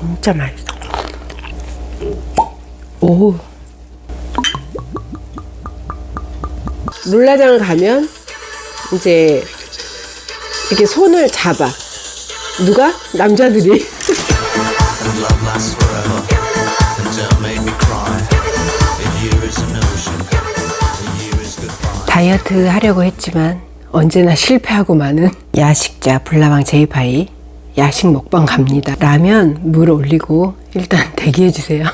진짜 맛있어. 오. 룰라장을 가면 이제 이렇게 손을 잡아. 누가? 남자들이. 다이어트 하려고 했지만 언제나 실패하고 마는 야식자 불나방 제이파이 야식 먹방 갑니다. 라면 물 올리고 일단 대기해 주세요.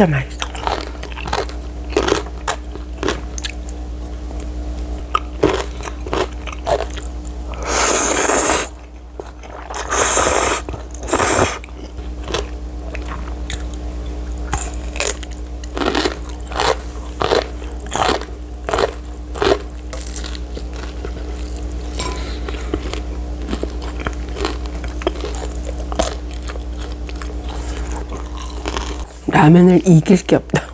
진짜 라면을 이길 게 없다.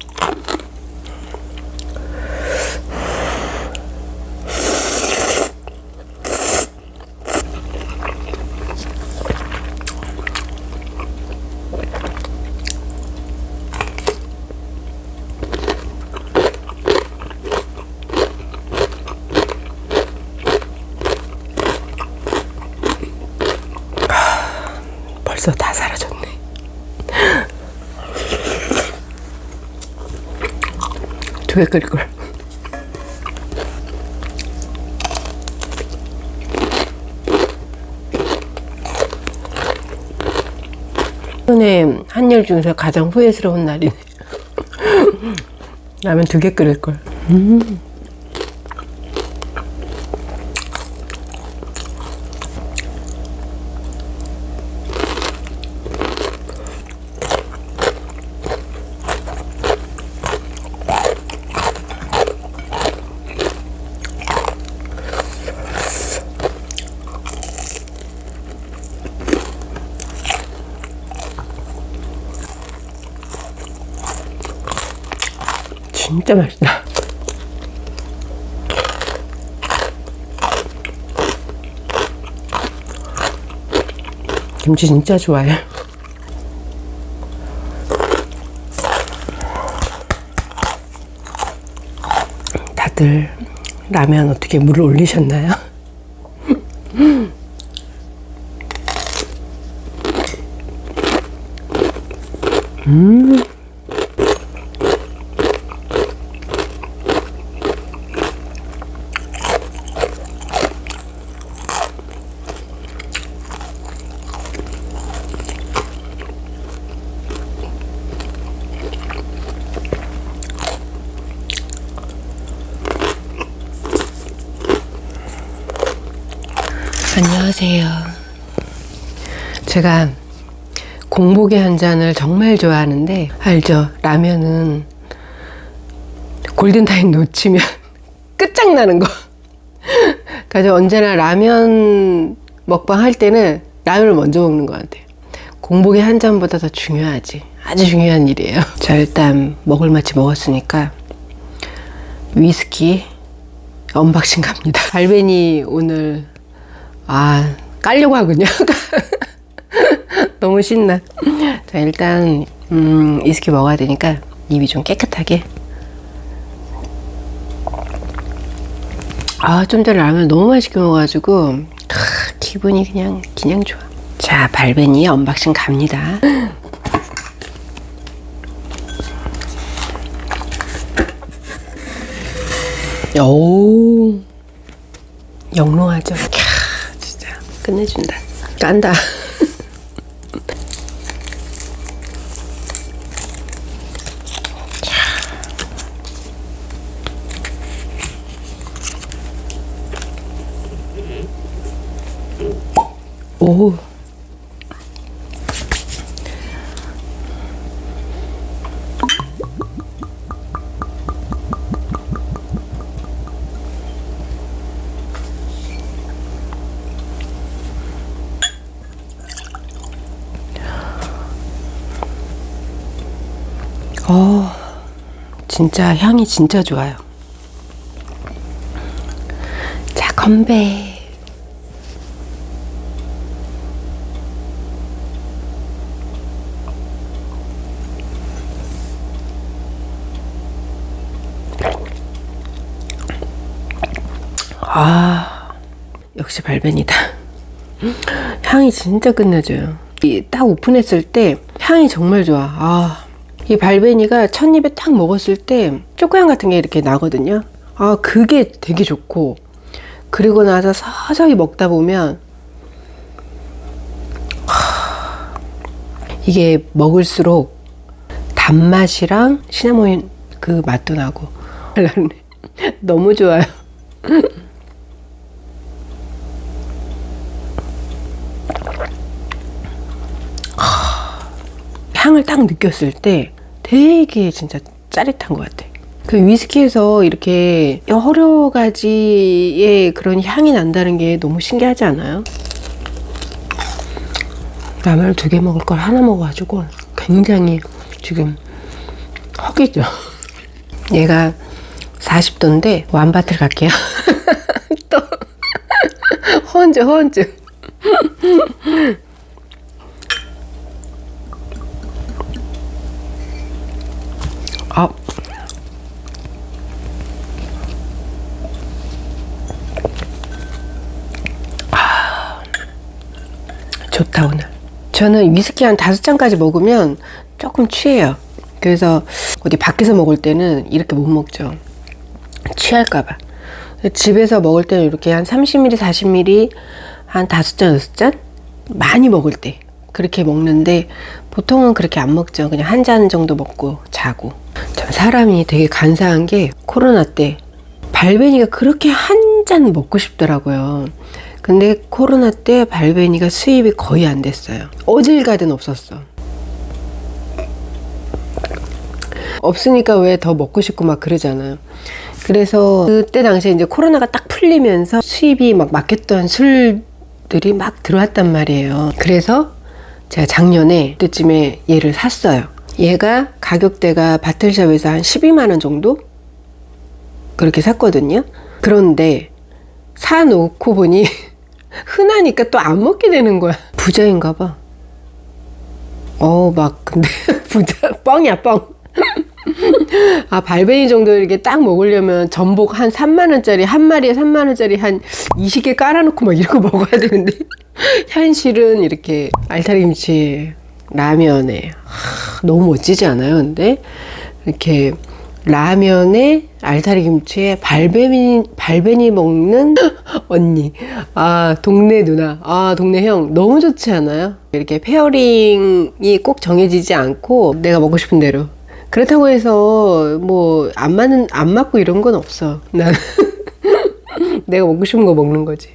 벌써 다 사라졌네. 두개 끓일 걸. 오늘 한일 중에서 가장 후회스러운 날이네. 라면 두 개 끓일 걸. 진짜 맛있다. 김치 진짜 좋아해. 다들 라면 어떻게 물을 올리셨나요? 안 녕하세요. 제가 공복에 한 잔을 정말 좋아하는데 알죠? 라면은 골든타임 놓치면 끝장나는 거. 그래서 언제나 라면 먹방 할 때는 라면을 먼저 먹는 것 같아요. 공복에 한 잔보다 더 중요하지. 아주 중요한 일이에요. 자, 일단 먹을 만치 먹었으니까 위스키 언박싱 갑니다. 발베니 오늘 아 깔려고 하군요. 너무 신나. 자 일단 음, 위스키 먹어야 되니까 입이 좀 깨끗하게. 아 좀 전에 라면 너무 맛있게 먹어가지고 크, 기분이 그냥 그냥 좋아. 자 발베니 언박싱 갑니다. 오 영롱하죠. 캬 진짜 끝내준다. 깐다. 오. 어, 진짜 향이 진짜 좋아요. 자, 건배. 역시 발벤이다. 향이 진짜 끝내줘요. 이 딱 오픈했을 때 향이 정말 좋아. 아, 이 발베니가 첫 입에 딱 먹었을 때 초코향 같은 게 이렇게 나거든요. 아, 그게 되게 좋고. 그리고 나서 서서히 먹다 보면 하, 이게 먹을수록 단맛이랑 시나몬 그 맛도 나고 너무 좋아요. 향을 딱 느꼈을 때 되게 진짜 짜릿한 것 같아. 그 위스키에서 이렇게 여러 가지의 그런 향이 난다는 게 너무 신기하지 않아요? 라면을 두 개 먹을 걸 하나 먹어가지고 굉장히 지금 허기죠. 얘가 40도인데 완바트를 갈게요. 또 헌즈. 아. 좋다 오늘. 저는 위스키 한 다섯 잔까지 먹으면 조금 취해요. 그래서 어디 밖에서 먹을 때는 이렇게 못 먹죠. 취할까봐. 집에서 먹을 때는 이렇게 한 30ml, 40ml 한 다섯 잔, 여섯 잔 많이 먹을 때 그렇게 먹는데 보통은 그렇게 안 먹죠. 그냥 한 잔 정도 먹고 자고. 참 사람이 되게 간사한 게 코로나 때 발베니가 그렇게 한 잔 먹고 싶더라고요. 근데 코로나 때 발베니가 수입이 거의 안 됐어요. 어딜 가든 없었어. 없으니까 왜 더 먹고 싶고 막 그러잖아요. 그래서 그때 당시에 이제 코로나가 딱 풀리면서 수입이 막 막혔던 술들이 막 들어왔단 말이에요. 그래서 제가 작년에 그때쯤에 얘를 샀어요. 얘가 가격대가 바틀샵에서 한 12만 원 정도? 그렇게 샀거든요. 그런데 사놓고 보니 흔하니까 또 안 먹게 되는 거야. 부자인가 봐. 어, 막, 근데 부자, 뻥이야, 뻥. 아, 발베니 정도 이렇게 딱 먹으려면 전복 한 3만원짜리, 한 마리에 3만원짜리 한 20개 깔아놓고 막 이러고 먹어야 되는데, 현실은 이렇게 알타리 김치 라면에, 하, 너무 멋지지 않아요, 근데? 이렇게 라면에 알타리 김치에 발베니, 발베니 먹는 언니. 아, 동네 누나. 아, 동네 형. 너무 좋지 않아요? 이렇게 페어링이 꼭 정해지지 않고 내가 먹고 싶은 대로. 그렇다고 해서 뭐 안 맞는 안 맞고 이런 건 없어. 난 내가 먹고 싶은 거 먹는 거지.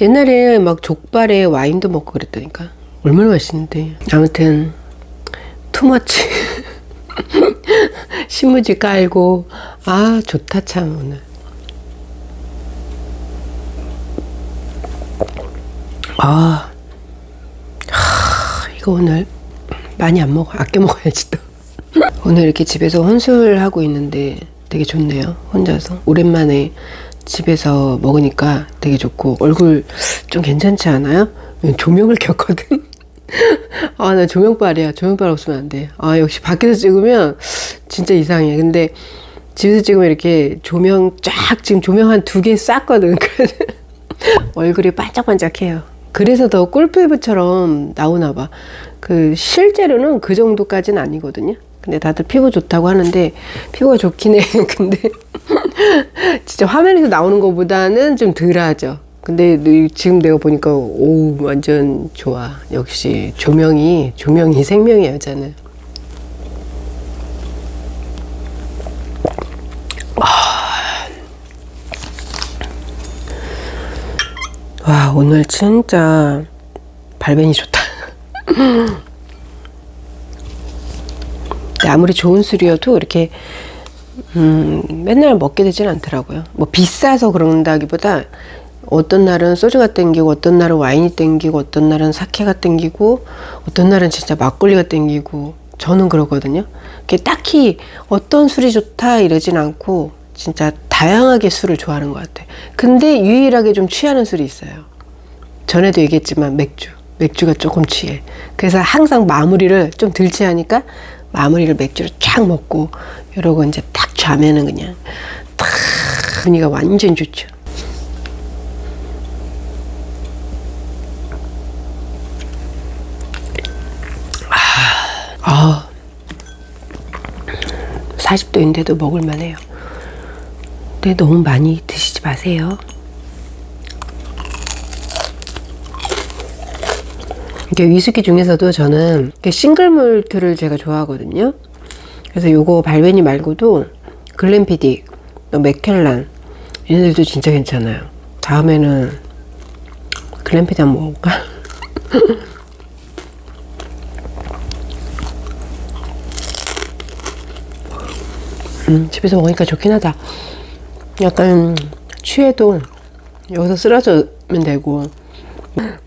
옛날에 막 족발에 와인도 먹고 그랬다니까. 얼마나 맛있는데. 아무튼 투머치. 신무지 깔고 아 좋다 참 오늘. 아 하, 이거 오늘 많이 안 먹어 아껴 먹어야지 또. 오늘 이렇게 집에서 혼술하고 있는데 되게 좋네요. 혼자서 오랜만에 집에서 먹으니까 되게 좋고 얼굴 좀 괜찮지 않아요? 조명을 켰거든. 아, 나 조명빨이야. 조명빨 없으면 안 돼. 아, 역시 밖에서 찍으면 진짜 이상해. 근데 집에서 찍으면 이렇게 조명 쫙 지금 조명 한 두 개 쌌거든. 얼굴이 반짝반짝해요. 그래서 더 꿀피부처럼 나오나 봐. 그 실제로는 그 정도까지는 아니거든요. 근데 다들 피부 좋다고 하는데 피부가 좋긴 해. 근데 진짜 화면에서 나오는 것보다는 좀 덜하죠. 근데 지금 내가 보니까 오 완전 좋아. 역시 조명이 조명이 생명이에요, 저는. 와 오늘 진짜 발벤이 좋다. 아무리 좋은 술이어도 이렇게 음, 맨날 먹게 되진 않더라고요. 뭐 비싸서 그런다기보다 어떤 날은 소주가 땡기고 어떤 날은 와인이 땡기고 어떤 날은 사케가 땡기고 어떤 날은 진짜 막걸리가 땡기고 저는 그러거든요. 그게 딱히 어떤 술이 좋다 이러진 않고 진짜 다양하게 술을 좋아하는 것 같아. 근데 유일하게 좀 취하는 술이 있어요. 전에도 얘기했지만 맥주. 맥주가 조금 취해. 그래서 항상 마무리를 좀덜 취하니까 마무리를 맥주를 쫙 먹고 이러고 이제 딱 자면은 그냥 탁 분위기가 완전 좋죠. 아, 40도인데도 먹을만해요. 근데 너무 많이 드시지 마세요. 이게 위스키 중에서도 저는 싱글 몰트를 제가 좋아하거든요. 그래서 요거 발베니 말고도 글램피딕, 또 맥켈란 얘네들도 진짜 괜찮아요. 다음에는 글램피딕 한번 먹어볼까? 음, 집에서 먹으니까 좋긴 하다. 약간 취해도 여기서 쓰러지면 되고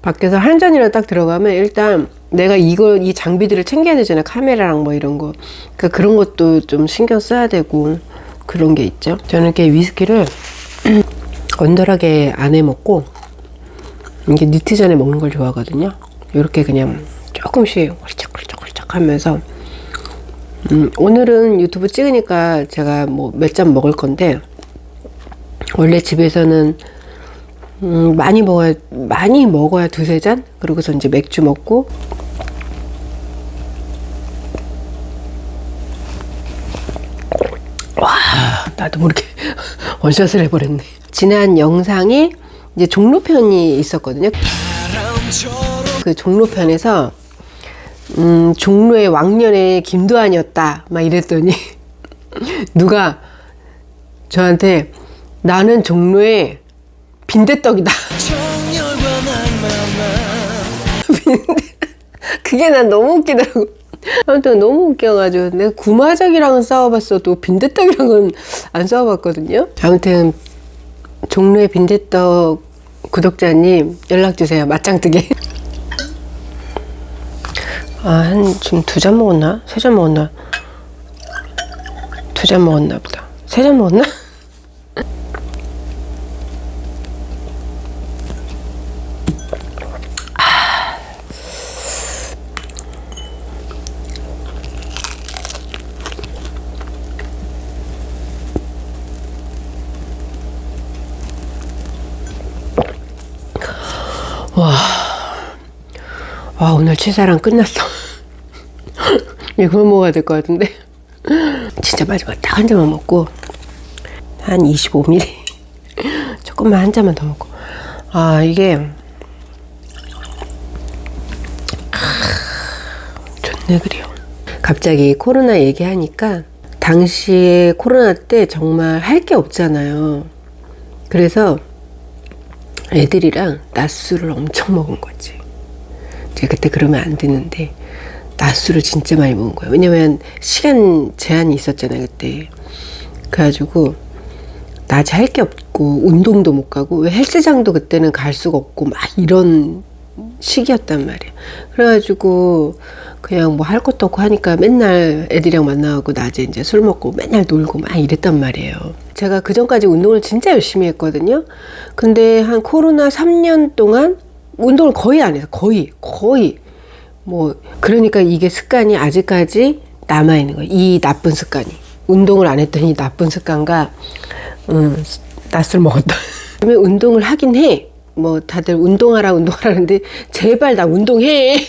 밖에서 한 잔이라 딱 들어가면 일단 내가 이걸 이 장비들을 챙겨야 되잖아요. 카메라랑 뭐 이런 거. 그러니까 그런 것도 좀 신경 써야 되고 그런 게 있죠. 저는 이렇게 위스키를 언덜하게 안 해 먹고 이게 니트 전에 먹는 걸 좋아하거든요. 이렇게 그냥 조금씩 홀짝홀짝홀짝 하면서 음, 오늘은 유튜브 찍으니까 제가 뭐 몇 잔 먹을 건데 원래 집에서는 음, 많이 먹어야 많이 먹어야 두세 잔? 그러고서 이제 맥주 먹고 와 나도 모르게 원샷을 해버렸네. 지난 영상에 이제 종로편이 있었거든요. 그 종로편에서 음, 종로의 왕년의 김도환이었다 막 이랬더니 누가 저한테 나는 종로의 빈대떡이다. 빈대. 그게 난 너무 웃기더라고. 아무튼 너무 웃겨가지고 내가 구마적이랑은 싸워봤어도 빈대떡이랑은 안 싸워봤거든요. 아무튼 종로의 빈대떡 구독자님 연락 주세요. 맞짱 뜨게. 아, 한 지금 두 잔 먹었나? 세 잔 먹었나? 두 잔 먹었나 보다. 세 잔 먹었나? 와 오늘 취사랑 끝났어. 이제 그만 먹어야 될 것 같은데. 진짜 마지막 딱 한 잔만 먹고 한 25ml 조금만 한 잔만 더 먹고 아 이게 좋네 그래요. 갑자기 코로나 얘기하니까 당시에 코로나 때 정말 할 게 없잖아요. 그래서 애들이랑 낮술을 엄청 먹은 거지. 제가 그때 그러면 안 되는데 낮술을 진짜 많이 먹은 거예요. 왜냐면 시간 제한이 있었잖아요 그때. 그래가지고 낮에 할 게 없고 운동도 못 가고 왜 헬스장도 그때는 갈 수가 없고 막 이런 시기였단 말이야. 그래가지고 그냥 뭐 할 것도 없고 하니까 맨날 애들이랑 만나고 낮에 이제 술 먹고 맨날 놀고 막 이랬단 말이에요. 제가 그 전까지 운동을 진짜 열심히 했거든요. 근데 한 코로나 3년 동안 운동을 거의 안 해서 거의 거의 뭐 그러니까 이게 습관이 아직까지 남아 있는 거예요. 이 나쁜 습관이 운동을 안 했더니 나쁜 습관과 음, 낮술 먹었다. 그러면 운동을 하긴 해. 뭐 다들 운동하라 운동하라는데 제발 나 운동해.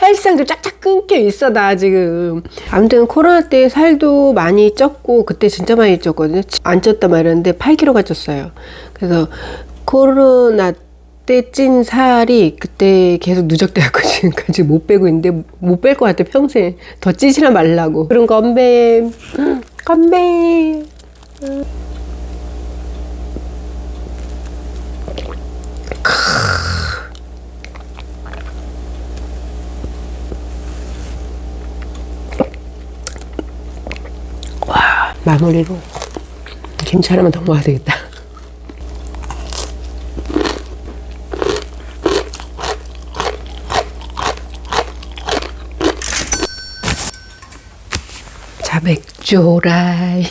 헬스장도 쫙쫙 끊겨 있어 나 지금. 아무튼 코로나 때 살도 많이 쪘고 그때 진짜 많이 쪘거든요. 안 쪘단 말이었는데 8kg가 쪘어요. 그래서 코로나 때 찐 살이 그때 계속 누적돼갖고 지금까지 못 빼고 있는데 못 뺄 것 같아 평생 더 찌지나 말라고. 그런 건배. 건배. 와 마무리로 김치 하나만 더 먹어야 되겠다 자 맥주라이.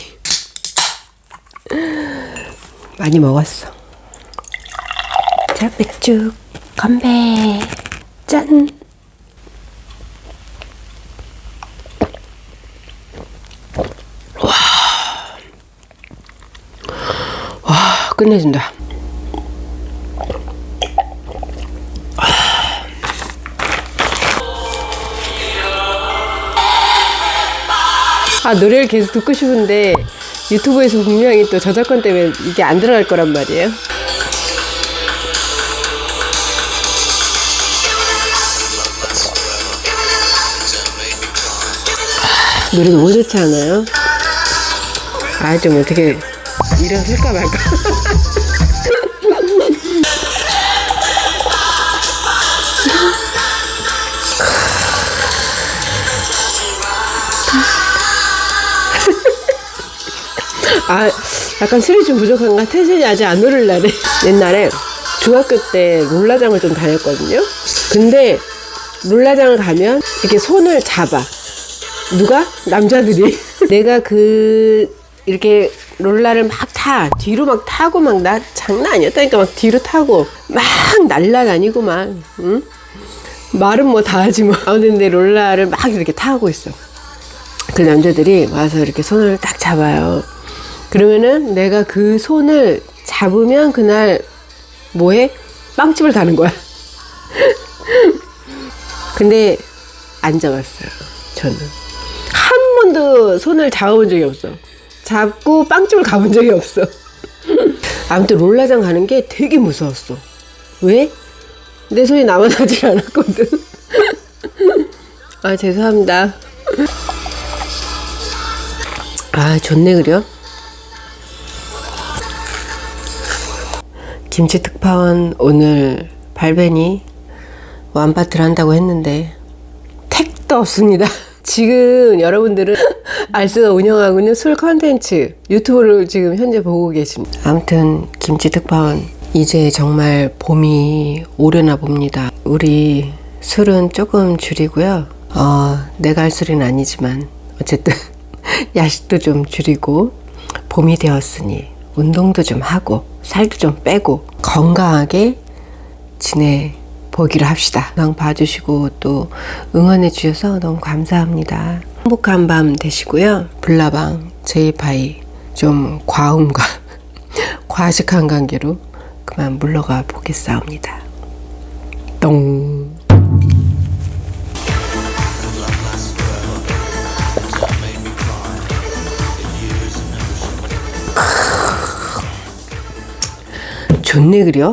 많이 먹었어. 자 맥주 건배 짠. 와, 와 끝내준다 아 노래를 계속 듣고 싶은데 유튜브에서 분명히 또 저작권 때문에 이게 안 들어갈 거란 말이에요. 아, 노래 너무 좋지 않아요? 아 좀 어떻게 일어설까 말까. 아, 약간 술이 좀 부족한가? 텐션이 아직 안 오르려네. 옛날에 중학교 때 롤라장을 좀 다녔거든요. 근데 롤라장을 가면 이렇게 손을 잡아. 누가? 남자들이. 내가 그, 이렇게 롤라를 막 타. 뒤로 막 타고 막 나 장난 아니었다니까 막 뒤로 타고 막 날라다니고 막, 응? 말은 뭐 다 하지 뭐. 아무튼 내 롤라를 막 이렇게 타고 있어. 그 남자들이 와서 이렇게 손을 딱 잡아요. 그러면은 내가 그 손을 잡으면 그날 뭐해? 빵집을 가는 거야. 근데 안 잡았어요. 저는 한 번도 손을 잡아본 적이 없어. 잡고 빵집을 가본 적이 없어. 아무튼 롤라장 가는 게 되게 무서웠어. 왜? 내 손이 남아나질 않았거든. 아 죄송합니다. 아 좋네 그려. 김치 특파원 오늘 발베니 완파트를 한다고 했는데 택도 없습니다. 지금 여러분들은 알스가 운영하고 있는 술 컨텐츠 유튜브를 지금 현재 보고 계십니다. 아무튼 김치 특파원 이제 정말 봄이 오려나 봅니다. 우리 술은 조금 줄이고요. 어, 내가 할 술은 아니지만 어쨌든 야식도 좀 줄이고 봄이 되었으니 운동도 좀 하고 살도 좀 빼고 건강하게 지내 보기로 합시다. 방 봐주시고 또 응원해 주셔서 너무 감사합니다. 행복한 밤 되시고요. 불나방 제이파이 좀 과음과 과식한 관계로 그만 물러가 보겠사옵니다. 똥. 좋네 그려?